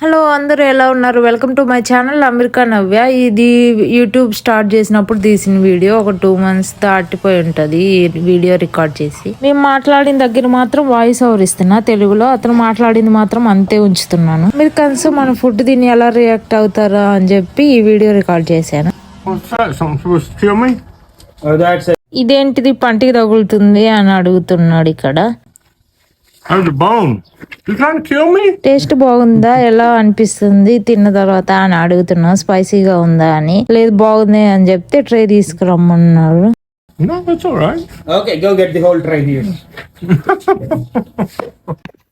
Hello అందరూ ఎలా ఉన్నారు? Welcome to my channel America Navya ఇది యూట్యూబ్ స్టార్ట్ చేసినప్పుడు తీసిన వీడియో ఒక టూ మంత్స్ దాటిపోయి ఉంటది ఈ వీడియో రికార్డ్ చేసి. మేము మాట్లాడిన దగ్గర మాత్రం వాయిస్ ఓవర్ ఇస్తున్నా. తెలుగులో అతను మాట్లాడింది మాత్రం అంతే ఉంచుతున్నాను. మీరు కనీసం మన ఫుడ్ దీన్ని ఎలా రియాక్ట్ అవుతారా అని చెప్పి ఈ వీడియో రికార్డ్ చేశాను? Oh. ఇదేంటిది? పంటికి తగులుతుంది అని అడుగుతున్నాడు ఇక్కడ. టేస్ట్ బాగుందా? ఎలా అనిపిస్తుంది? తిన్న తర్వాత అని అడుగుతున్నా. స్పైసీగా ఉందా అని. లేదు బాగుంది అని చెప్తే ట్రే తీసుకురమ్మన్నాడు No, it's all right. Okay, go get the whole tray here.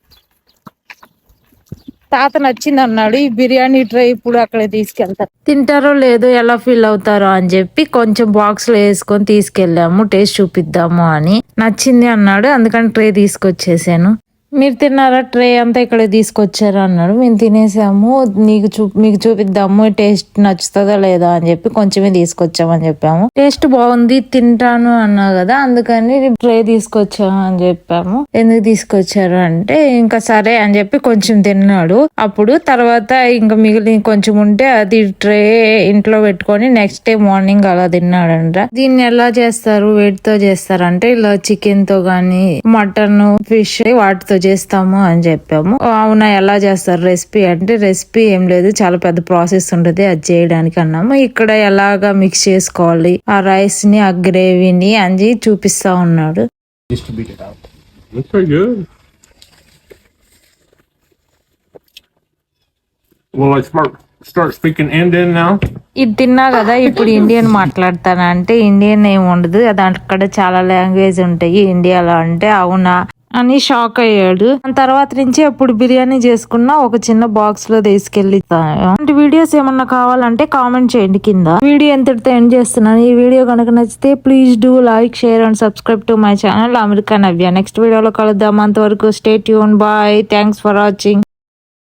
తాత నచ్చింది అన్నాడు ఈ బిర్యానీ ట్రై ఇప్పుడు అక్కడ తీసుకెళ్తారు తింటారో లేదో ఎలా ఫీల్ అవుతారో అని చెప్పి కొంచెం బాక్స్లో వేసుకొని తీసుకెళ్ళాము టేస్ట్ చూపిద్దాము అని. నచ్చింది అన్నాడు అందుకని ట్రే తీసుకొచ్చేసాను. మీరు తిన్నారా ట్రే అంతా ఇక్కడ తీసుకొచ్చారా అన్నాడు. మేము తినేసాము. నీకు చూ మీకు చూపిద్దాము. టేస్ట్ నచ్చుతుందా లేదా అని చెప్పి కొంచెమే తీసుకొచ్చామని చెప్పాము. టేస్ట్ బాగుంది తింటాను అన్నావు కదా అందుకని ట్రే తీసుకొచ్చాము అని చెప్పాము. ఎందుకు తీసుకొచ్చారు అంటే ఇంకా సరే అని చెప్పి కొంచెం తిన్నాడు. అప్పుడు తర్వాత ఇంకా మిగిలిన కొంచెం ఉంటే అది ట్రే ఇంట్లో పెట్టుకొని నెక్స్ట్ డే మార్నింగ్ అలా తిన్నాడంట. దీన్ని ఎలా చేస్తారు? వేటితో చేస్తారంటే ఇలా చికెన్తో గానీ మటన్ ఫిష్ వాటితో చేస్తాము అని చెప్పాము. అవునా ఎలా చేస్తారు రెసిపీ? అంటే రెసిపీ ఏం లేదు చాలా పెద్ద ప్రాసెస్ ఉంటుంది అది చేయడానికి అన్నాము. ఇక్కడ ఎలాగా మిక్స్ చేసుకోవాలి? ఆ రైస్ని ఆ గ్రేవీని అని చూపిస్తా ఉన్నాడు. Start speaking Indian now? ఇది తిన్నా కదా ఇప్పుడు ఇండియన్ మాట్లాడతాను? అంటే ఇండియన్ ఏమి ఉండదు అది అక్కడ చాలా లాంగ్వేజ్ ఉంటాయి ఇండియాలో అంటే అవునా? అని షాక్ అయ్యాడు. దాని తర్వాత నుంచి అప్పుడు బిర్యానీ చేసుకున్న ఒక చిన్న బాక్స్లో తీసుకెళ్ళి అలాంటి వీడియోస్ ఏమన్నా కావాలంటే కామెంట్ చేయండి కింద. వీడియో ఎంతటితో ఎండ్ చేస్తున్నాను. ఈ వీడియో కనుక నచ్చితే please do like share and subscribe to my channel America Navya. Next వీడియోలో కలుద్దాం. అంతవరకు stay tune bye thanks for watching